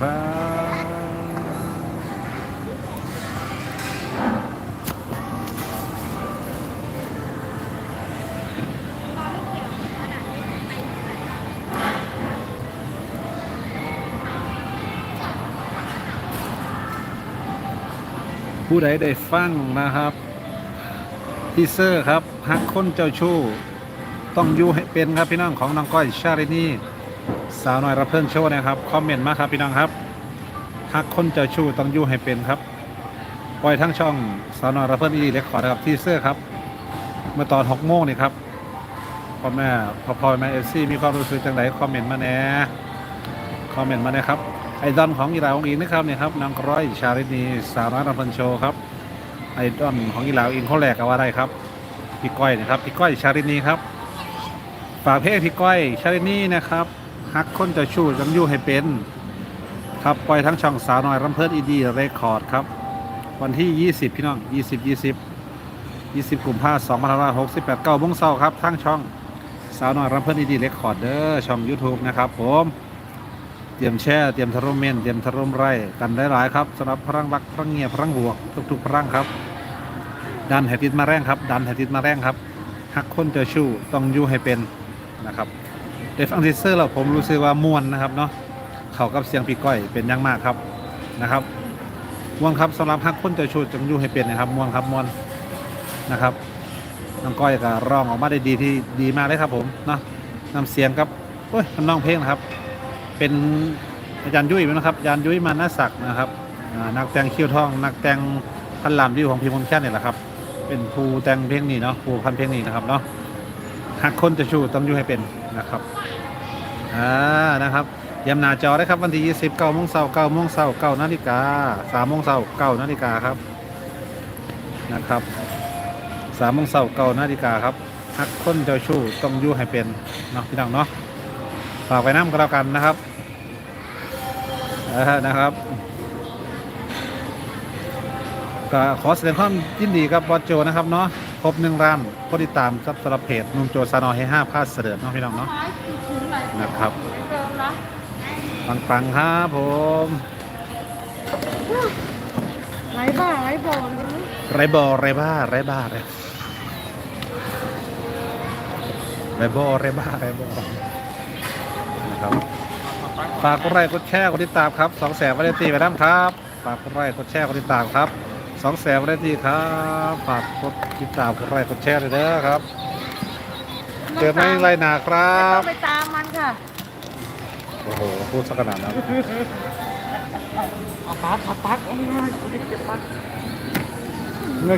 ครับผู้ใดได้ฟังนะครับทีเซอร์ครับฮักคนเจ้าชู้ ต้องอยู่ให้เป็นครับพี่น้องของน้องก้อยชาลินี สาวน้อยรับเพิ่นโชว์นะครับคอมเมนต์มาครับพี่น้องครับฮักคนเจ้าชู้ต้องยู่ให้เป็นครับปล่อยทั้งช่องสาวน้อยรับเพิ่นอีเล็กขอร์ดครับทีเซอร์ครับ เมื่อตอน6โมงนี่ครับพ่อแม่พ่อพ่อแม่เอฟซีมีความรู้สึกจังไดคอมเมนต์มาแน่คอมเมนต์มาแน่ครับไอดอลของอีลาของอีนะครับเนี่ยครับนางร้อยชาลินีสาวน้อยรับเพิ่นโชว์ครับไอดอลของอีลาอินเขาแหลกก็ว่าได้ครับพี่ก้อยนะครับพี่ก้อยชาลินีครับฝากเพลงพี่ก้อยชาลินีนะครับ ฮักคนจะชู้จำยู่ให้เป็น ครับปล่อยทั้งช่องสาวน้อยรำเพิดอีดีเรคคอร์ดครับ วันที่ 20 พี่น้อง 20 20 20กลุ่มภาพันธ์2568เก้าโมงเช้าครับทั้งช่องสาวน้อยรำเพิดอีดีเรคคอร์ดเด้อช่อง YouTube นะครับผมเตรียมแช่เตรียมทะลุเมนเตรียมทะลุไร่กันได้หลายครับสำหรับพลังรักพลังเงียบพลังบวกทุกๆพลังครับ ดันแหติดมาแรงครับ ดันแหติดมาแรงครับฮักคนเจะชู้ต้องยู่ให้เป็นนะครับ ได้ฟังทีเซอร์แล้วผมรู้สึกว่ามวนนะครับเนาะเขากับเสียงพี่ก้อยเป็นอย่างมากครับนะครับมวนครับสำหรับฮักคนเจะชูจงยู่ให้เป็นนะครับมวนครับมวนนะครับน้องก้อยก็ร้องออกมาได้ดีที่ดีมากเลยครับผมเนาะนำเสียงครับโอ้ยทำนองเพลงนะครับ เป็นอาจารย์ยุ้ยนะครับอาจารย์ยุ้ยมานาศักดิ์นะครับนักแต่งคิ้วทอง นักแต่งพันลำที่ของพิมพ์มนแค่นี่แหละครับ เป็นผู้แต่งเพลงนี้เนาะผู้พันเพลงนี้นะครับเนาะหักคนจะชูต้องอยู่ให้เป็น นะครับอ่านะครับยำหนาจอได้ครับวันที่ 20เก้าโมงเช้าเก้าโมงเช้าเก้านาฬิกาสามโมงเช้าเก้านาฬิกาครับนะครับสามโมงเช้าเก้านาฬิกาครับหักคนเจ้าชู้ต้องอยู่ให้เป็นเนาะพี่น้องเนาะฝากไปน้ำก็แล้วกันนะครับนะครับก็ขอแสดงความยินดีกับบอสโจนะครับเนาะ ครบหนึ่งร้านก็ติดตามครับสำหรับเพจนุ่มโจซานอให้ห้าพาสเสด็จเนาะพี่น้องเนาะนะครับปังปังครับผมไรบ้าไรบอลไรบอไรบ้าไรบ้าไรไรบอไรบ้าไรบอนะครับฝากกดไลค์กดแชร์กดติดตามครับสองแสนวันตีไปน้ำครับฝากกดไลค์กดแชร์กดติดตามครับ สองแสนวันตีครับฝากกดติดตามกดไลค์กดแชร์เลยเด้อครับ เจอไม่ไรหนาครัต้บ องไปตามมันค่ะโอ้โห พูดสักขนาดนั้น เอาปักเอาปักเอาปัก